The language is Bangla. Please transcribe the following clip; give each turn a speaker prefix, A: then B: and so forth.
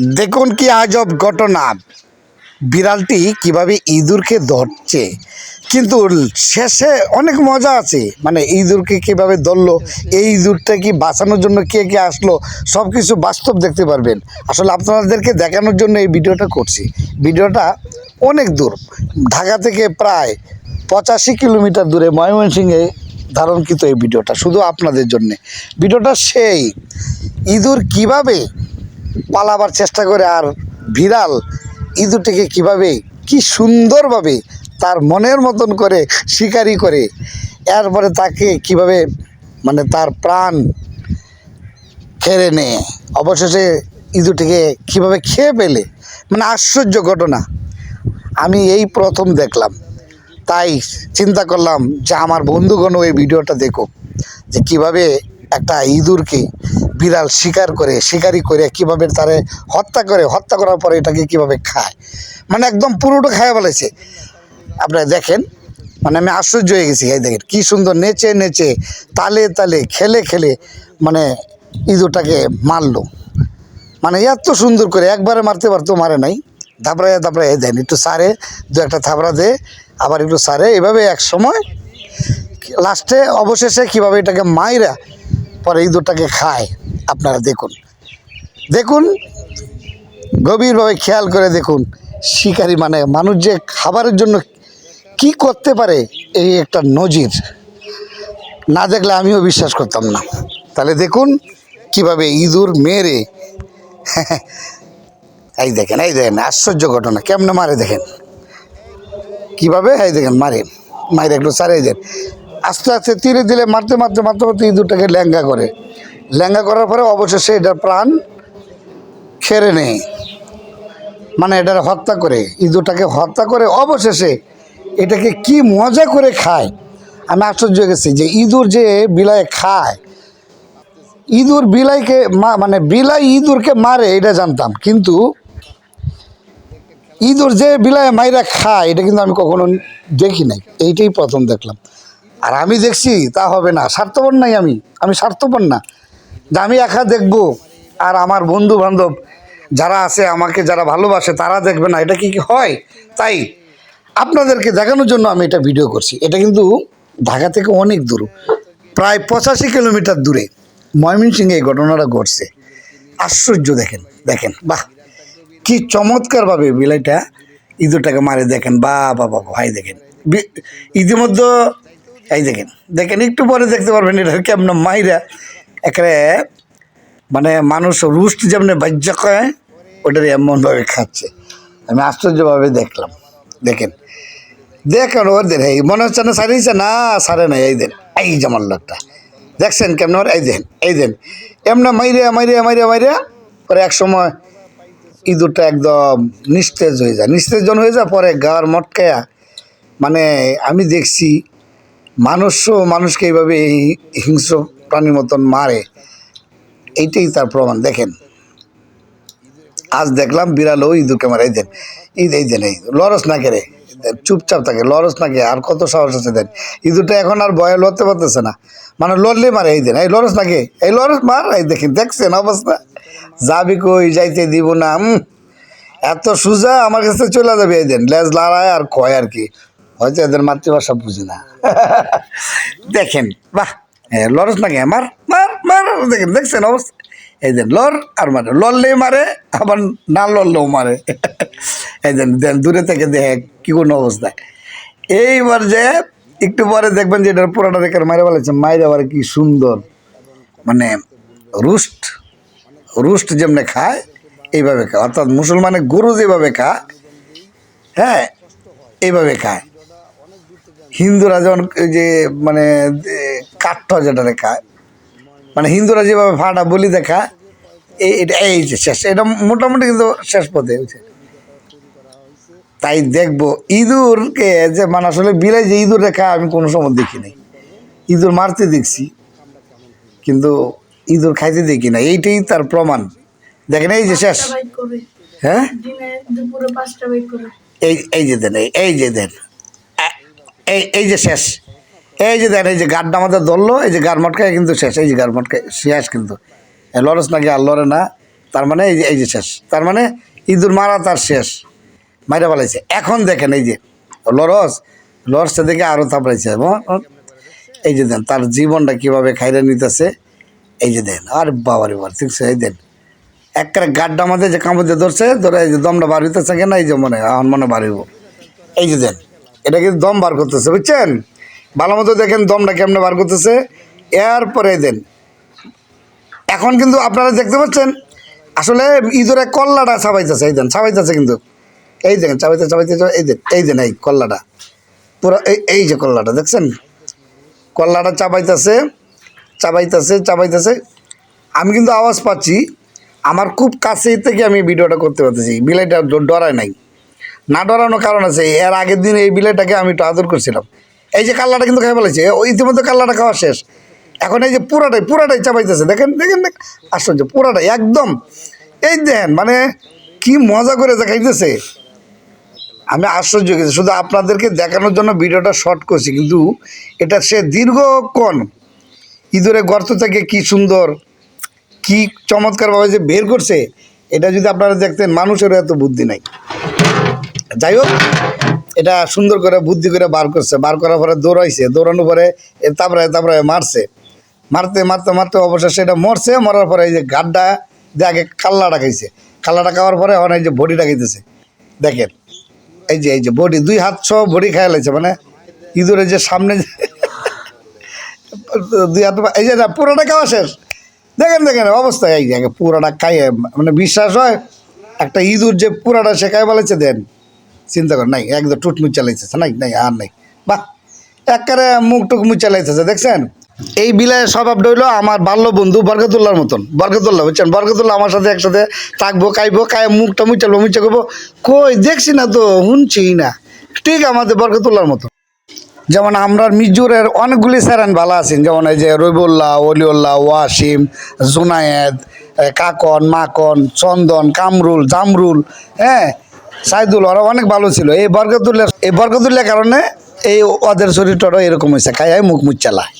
A: দেখুন কি আজব ঘটনা। বিড়ালটি কীভাবে ইঁদুরকে ধরছে। কিন্তু শেষে অনেক মজা আছে। মানে ইঁদুরকে কীভাবে ধরলো, এই ইঁদুরটা কি বাঁচানোর জন্য কে কে আসলো সব কিছু বাস্তব দেখতে পারবেন। আসলে আপনাদেরকে দেখানোর জন্য এই ভিডিওটা করছি। ভিডিওটা অনেক দূর। ঢাকা থেকে প্রায় পঁচাশি কিলোমিটার দূরে ময়মনসিংহে ধারণকৃত এই ভিডিওটা, শুধু আপনাদের জন্যে। ভিডিওটা সেই। ইঁদুর কীভাবে পালাবার চেষ্টা করে আর বিড়াল ইঁদুরটিকে কীভাবে কি সুন্দরভাবে তার মনের মতন করে শিকারি করে, এরপরে তাকে কীভাবে মানে তার প্রাণ কেড়ে নেয়, অবশেষে ইঁদুরটিকে কীভাবে খেয়ে পেলে মানে আশ্চর্য ঘটনা। আমি এই প্রথম দেখলাম, তাই চিন্তা করলাম যে আমার বন্ধুগণও এই ভিডিওটা দেখো যে কীভাবে একটা ইঁদুরকে বিড়াল শিকার করে, শিকারি করে কীভাবে তারে হত্যা করে, হত্যা করার পরে এটাকে কীভাবে খায়? মানে একদম পুরোটা খায় বলেছে আপনারা দেখেন মানে আমি আশ্চর্য হয়ে গেছি, এই দেখেন, কী সুন্দর নেচে নেচে, তালে তালে, খেলে খেলে মানে ইঁদুরটাকে মারলো। মানে এত সুন্দর করে, একবারে মারতে পারতো, মারে নাই। থাপড়ায় থাপড়ায় দেন একটু সারে, দু একটা থাপড়া দে, আবার একটু সারে এভাবে এক সময় লাস্টে অবশেষে কীভাবে এটাকে মাইরা পরে ইঁদুরটাকে খায়। আপনারা দেখুন। দেখুন, গভীরভাবে খেয়াল করে দেখুন, শিকারি মানে মানুষ যে খাবারের জন্য কি করতে পারে, এই একটা নজির। না দেখলে আমিও বিশ্বাস করতাম না। তাহলে দেখুন, কীভাবে ইঁদুর মেরে, এই দেখেন এই দেখেন, আশ্চর্য ঘটনা, কেমনে মারে দেখেন? কীভাবে? এই দেখেন, মারে মারে একটু সারিয়ে দেন। আস্তে আস্তে তীরে দিলে মারতে মারতে মারতে মারতে ইঁদুরটাকে ল্যাঙ্গা করে। ল্যাঙ্গা করার পরে অবশেষে এটার প্রাণ খেরে নেয়। মানে এটার হত্যা করে ইঁদুরটাকে হত্যা করে অবশেষে এটাকে কি মজা করে খায়। আমি আশ্চর্য হয়ে গেছি যে ইঁদুর যে বিলায় খায়, ইঁদুর বিলাইকে মানে বিলাই ইঁদুরকে মারে, এটা জানতাম। কিন্তু ইঁদুর যে বিলায় মাইরা খায়, এটা কিন্তু আমি কখনো দেখি নাই। এইটাই প্রথম দেখলাম। আর আমি দেখছি তা হবে না, স্বার্থপর নাই আমি। আমি স্বার্থপর না। আমি একা দেখব আর আমার বন্ধু বান্ধব যারা আছে, আমাকে যারা ভালোবাসে, তারা দেখবে না। এটা কি কি হয়? তাই আপনাদেরকে দেখানোর জন্য আমি এটা ভিডিও করছি। এটা কিন্তু ঢাকা থেকে অনেক দূর, প্রায় পঁচাশি কিলোমিটার দূরে। ময়মনসিংহে এই ঘটনাটা ঘটছে। আশ্চর্য দেখেন দেখেন, বাহ! কি চমৎকারভাবে বিলাইটা ইঁদুরটাকে মারে দেখেন। বা বা বাবা ভাই দেখেন। ইতিমধ্যে, এই দেখেন দেখেন, একটু পরে দেখতে পারবেন এটা কেমন মাইরা। একেবারে মানে মানুষ রুষ্ট যেমন বাজ্যা করে ওটার এমনভাবে খাচ্ছে। আমি আশ্চর্যভাবে দেখলাম। দেখেন। দেখেন ওদের এই মনে হচ্ছে না সারিয়েছে না, সারে না এই দেন, এই জামার লোকটা দেখছেন কেমন ওর? এই দেন এই দেন। এমন মাইরে মাইরে মাইরে মাইরে পরে এক সময় ইঁদুরটা একদম নিস্তেজ হয়ে যায়। নিস্তেজন হয়ে যায়, পরে গার মটকায়া মানে আমি দেখছি মানুষও মানুষকে এইভাবে এই হিংস্র প্রাণীর মতন মারে। এইটাই তার প্রমাণ, দেখেন। আজ দেখলাম বিড়াল ও ইঁদুরকে মারে এই দেন ঈদ এই দেন, এই লরস না কেড়ে চুপচাপ থাকে, লরস না কে আর কত সাহস আছে দেন। ইঁদুরটা এখন আর ভয়ে লড়তে পারতেছে না। মানে লড়লে মারে, এই দেন, এই লরস না কে এই লরস মার, এই দেখেন, দেখছেন অবস্থা? যাবি কই? যাইতে দিব না এত সোজা আমার কাছে চলে যাবে, এই দেন, লেজ লড়ায় আর কয় আর কি? হয়তো এদের মাতৃভাষা বুঝি না। দেখেন, বাহ! হ্যাঁ লরস না কে মার মার মার, দেখেন, দেখছেন অবস্থা? এই যে লর আর মারে লড়লেই মারে, আবার না লড়লেও মারে। এই যে দূরে থেকে দেখে কি কোনো অবস্থায় এইবার যে একটু পরে দেখবেন যে এটার পুরাটা দেখে মারে বলেছে মায়ের আবার কি সুন্দর মানে রুস্ট রুস্ট যেমনি খায়, এইভাবে খায়। অর্থাৎ মুসলমানের গরু যেভাবে খায় হ্যাঁ এইভাবে খায়। হিন্দুরা যেমন যে মানে কাঠ যেটা খায় মানে হিন্দুরা যেভাবে ফাটা বলি দেখা এই এটা এই যে শেষ এটা মোটামুটি কিন্তু শেষ পথে হয়েছে। তাই দেখব ইঁদুরকে যে মানে আসলে বিলাই যে ইঁদুর রেখা আমি কোনো সময় দেখি নাই। ইঁদুর মারতে দেখছি কিন্তু ইঁদুর খাইতে দেখি না এইটাই তার প্রমাণ। দেখেন এই যে শেষ। হ্যাঁ? এই এই যে দেন এই- এই যে দেন। এই এই যে শেষ। এই যে দেন এই যে গাড়টা আমাদের ধরলো এই যে গাড় মটকায় কিন্তু শেষ এই যে গাড় মটকায় শেষ কিন্তু লরস নাকি আর লড়ে না তার মানে এই যে এই যে শেষ তার মানে ইঁদুর মারা তার শেষ মাইরা পালাইছে এখন দেখেন এই যে লরস লরসটা দেখে আরও থাপড়াইছে এই যে দেন তার জীবনটা কীভাবে খাইরে নিতেছে এই যে দেন আর বাবারে বাবা ঠিক এই দেন একবারে গাড্ডা আমাদের যে কামড়ে ধরছে ধরে এই যে দমটা বার হইতেছে কেন এই যে মনে হয়, আমার মনে হইব এই যে দেন এটা কিন্তু দম বার করতেছে বুঝছেন ভালো মতো দেখেন দমটা কেমনে বার করতেছে। এরপরে দেন। এখন কিন্তু আপনারা দেখতে পাচ্ছেন, আসলে ইঁদুরে কল্লাটা ছাপাইতেছে, এই দেন, ছাপাইতেছে কিন্তু। এই দেখেন চাবাইতে চাবাই- এই দেন এই দেন এই কল্লাটা। পুরো এই এই যে কল্লাটা, দেখছেন? কল্লাটা চাবাইতেছে চাবাইতেছে চাবাইতেছে আমি কিন্তু আওয়াজ পাচ্ছি, আমার খুব কাছে থেকে আমি ভিডিওটা করতে পারতেছি বিলাইটা ডরায় নাই। না ডরানোর কারণ আছে, এর আগের দিন এই বিলাইটাকে আমি একটু আদর করছিলাম। এই যে কাল্লাটা কিন্তু খাই ফেলেছে ইতিমধ্যে কাল্লাটা খাওয়া শেষ। এখন এই যে পুরাটাই পুরাটাই চাপাইতেছে। দেখেন দেখেন দেখ আশ্চর্য, পুরাটাই, একদম। এই দেখেন মানে কি মজা করে দেখাইতেছে। আমি আশ্চর্য গেছি। শুধু আপনাদেরকে দেখানোর জন্য ভিডিওটা শর্ট করছি, কিন্তু এটা সে দীর্ঘক্ষণ ইঁদুরে গর্ত থেকে কি সুন্দর, কি চমৎকারভাবে যে বের করছে, এটা যদি আপনারা দেখতেন, মানুষেরও এত বুদ্ধি নাই। যাই হোক এটা সুন্দর করে বুদ্ধি করে বার করছে। বার করার পরে দৌড়াইছে। দৌড়ানোর পরে তারপরে তারপরে মারছে। মারতে মারতে মারতে অবশেষে এটা মরছে। মরার পরে এই যে গাড্ডা দিয়ে আগে কাল্লাটা খাইছে কাল্লাটা খাওয়ার পরে এখন এই যে বডিটা খাইতেছে দেখেন, এই যে এই যে বডি, দুই হাত সহ বডি খাইয়া লাগছে মানে ইঁদুরের যে সামনে দুই হাত এই যে পুরোটা খাওয়া শেষ। দেখেন দেখেন, অবস্থা এই যে পুরোটা খাইয়ে মানে বিশ্বাস হয়, একটা ইঁদুর যে পুরাটা সে খাই বলেছে দেন। চিন্তা কর, নাই একদম টুটমুচ চালাইতেছে নাই নাই, আর নাই। বাহ, একবারে মুখ টুক মুচ দেখছেন? এই বিলায়ের স্বভাব হইল আমার বাল্য বন্ধু বরকতুল্লার মতন। বরকতুল্লাহ, বুঝছেন? বরকতুল্লাহ আমার সাথে একসাথে থাকব, খাইবো খাই মুখটা মুচালবো মুচা করব। কই, দেখছি না তো, শুনছি না। ঠিক আমাদের বরকতুল্লার মতন। যেমন আমরা মিজুরের অনেকগুলি স্যারেন ভালো আছেন, যেমন এই যে রবিউল্লাহ, অলিউল্লাহ, ওয়াসিম, জুনায়েদ কাকন, মাকন, চন্দন, কামরুল, জামরুল হ্যাঁ? সাইদুল ওরা অনেক ভালো ছিল। এই বরকতুল্লাহ এই বরকতুল্লার কারণে এই ওদের শরীরটা এরকম হয়েছে। খাই মুখ মুখ চালায়